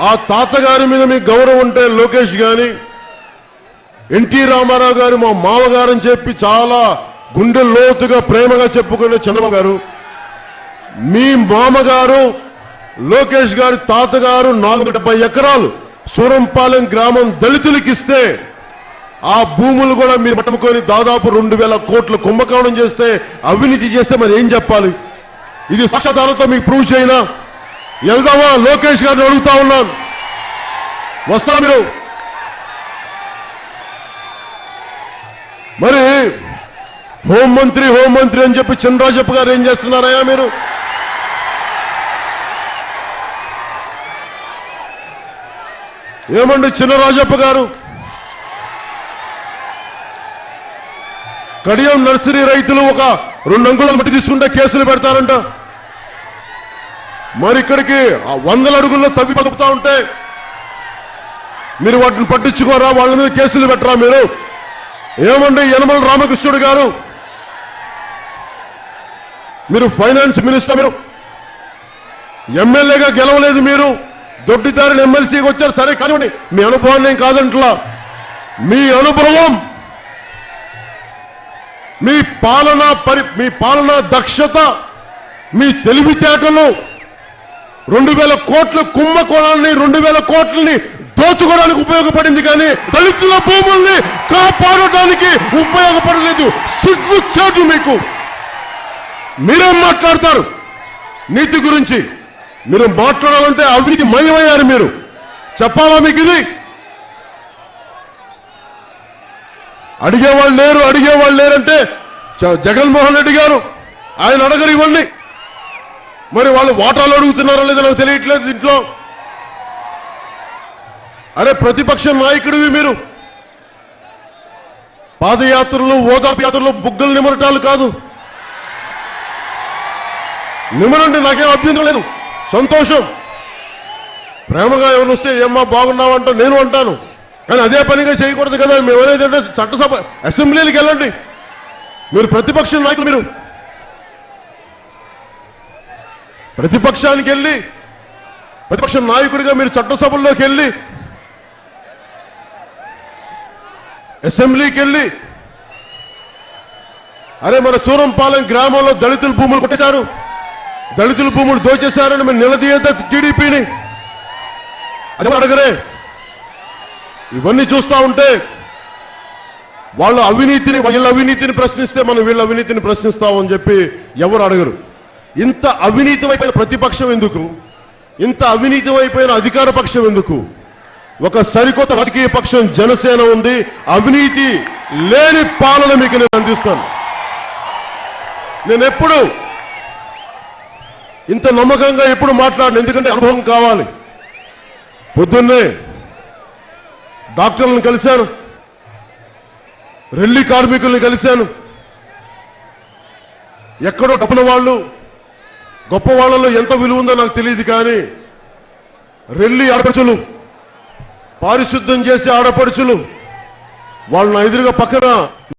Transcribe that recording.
ఆ తాతగారి మీద మీకు గౌరవం ఉంటే లోకేష్ గాని ఎన్టీ రామారావు గారు మా మామగారని చెప్పి చాలా గుండె లోతుగా ప్రేమగా చెప్పుకునే చంద్రబాబు గారు మీ మామగారు లోకేష్ గారి తాతగారు నాలుగు డెబ్బై ఎకరాలు సూరంపాలెం గ్రామం దళితులకిస్తే ఆ భూములు కూడా మీరు పట్టుకొని దాదాపు రెండు వేల కోట్ల కుంభకోణం చేస్తే అవినీతి చేస్తే మరి ఏం చెప్పాలి? ఇది సాక్షాధారంతో మీకు ప్రూవ్ చేయనా? వెళ్దామా లోకేష్ గారిని అడుగుతా ఉన్నాను. వస్తా మీరు? మరి హోంమంత్రి హోంమంత్రి అని చెప్పి చంద్రరాజప్ప గారు ఏం చేస్తున్నారయ్యా మీరు? ఏమండి చిన్నరాజప్ప గారు? కడియం నర్సరీ రైతులు ఒక రెండు అంగుళం మట్టి తీసుకుంటే కేసులు పెడతారంట. మరి ఇక్కడికి ఆ వందల అడుగుల్లో తవ్వి బతుకుతా ఉంటే మీరు వాటిని పట్టించుకోరా వాళ్ళ మీద కేసులు పెట్టరా మీరు? ఏమండి యనమల రామకృష్ణుడు గారు? మీరు ఫైనాన్స్ మినిస్టర్ మీరు? ఎమ్మెల్యేగా గెలవలేదు మీరు? దొడ్డిదారిని ఎమ్మెల్సీకి వచ్చారు సరే కానివ్వండి. మీ అనుభవాన్ని ఏం కాదంట్లా మీ అనుభవం మీ పాలన పరి మీ పాలనా దక్షత మీ తెలివితేటలు రెండు వేల కోట్ల కుంభకోణాలని రెండు వేల కోట్లని దోచుకోవడానికి ఉపయోగపడింది కానీ దళితుల భూముల్ని కాపాడటానికి ఉపయోగపడలేదు. సిగ్గు మీకు. మీరేం మాట్లాడతారు? నీతి గురించి మీరు మాట్లాడాలంటే అవినీతి మయమయ్యారు మీరు. చెప్పాలా మీకు ఇది? అడిగేవాళ్ళు లేరు అడిగేవాళ్ళు లేరంటే జ- జగన్మోహన్ రెడ్డి గారు ఆయన అడగరు ఇవ్వండి మరి వాళ్ళు వాటాలు అడుగుతున్నారో లేదో నాకు తెలియట్లేదు దీంట్లో అరే ప్రతిపక్ష నాయకుడివి మీరు. పాదయాత్రలు ఓదాపు యాత్రలు బుగ్గలు నిమరటాలు కాదు. నిమరండి నాకేం అభ్యంతరం లేదు. సంతోషం. ప్రేమగా ఎవరు వస్తే ఏమ్మా బాగున్నావంట నేను అంటాను. కానీ అదే పనిగా చేయకూడదు కదా. మేము ఎవరైతే చట్టసభ అసెంబ్లీలకు వెళ్ళండి. మీరు ప్రతిపక్ష నాయకులు మీరు. ప్రతిపక్షానికి వెళ్ళి ప్రతిపక్ష నాయకుడిగా మీరు చట్టసభల్లోకి వెళ్ళి అసెంబ్లీకి వెళ్ళి అరే మన సూరంపాలెం గ్రామంలో దళితుల భూములు కొట్టేశారు. దళితుల భూములు దోచేశారని మీరు నిలదీయద్ద టీడీపీని? అది అడగరే? ఇవన్నీ చూస్తా ఉంటే వాళ్ళ అవినీతిని వీళ్ళ అవినీతిని ప్రశ్నిస్తే మనం వీళ్ళ అవినీతిని ప్రశ్నిస్తామని చెప్పి ఎవరు అడగరు. ఇంత అవినీతమైపోయిన ప్రతిపక్షం ఎందుకు? ఇంత అవినీతి అయిపోయిన అధికార పక్షం ఎందుకు? ఒక సరికొత్త రాజకీయ పక్షం జనసేన ఉంది అవినీతి లేని పాలన మీకు నేను అందిస్తాను. నేను ఎప్పుడు ఇంత నమ్మకంగా ఎప్పుడు మాట్లాడను ఎందుకంటే అనుభవం కావాలి. పొద్దున్నే డాక్టర్లను కలిశాను రెల్లి కార్మికుల్ని కలిశాను. ఎక్కడో డబ్బున వాళ్ళు గొప్ప వాళ్ళలో ఎంత విలువ ఉందో నాకు తెలియదు కానీ రెల్లి ఆడపడుచులు పారిశుద్ధం చేసే ఆడపడుచులు వాళ్ళని ఎదురుగా పక్కన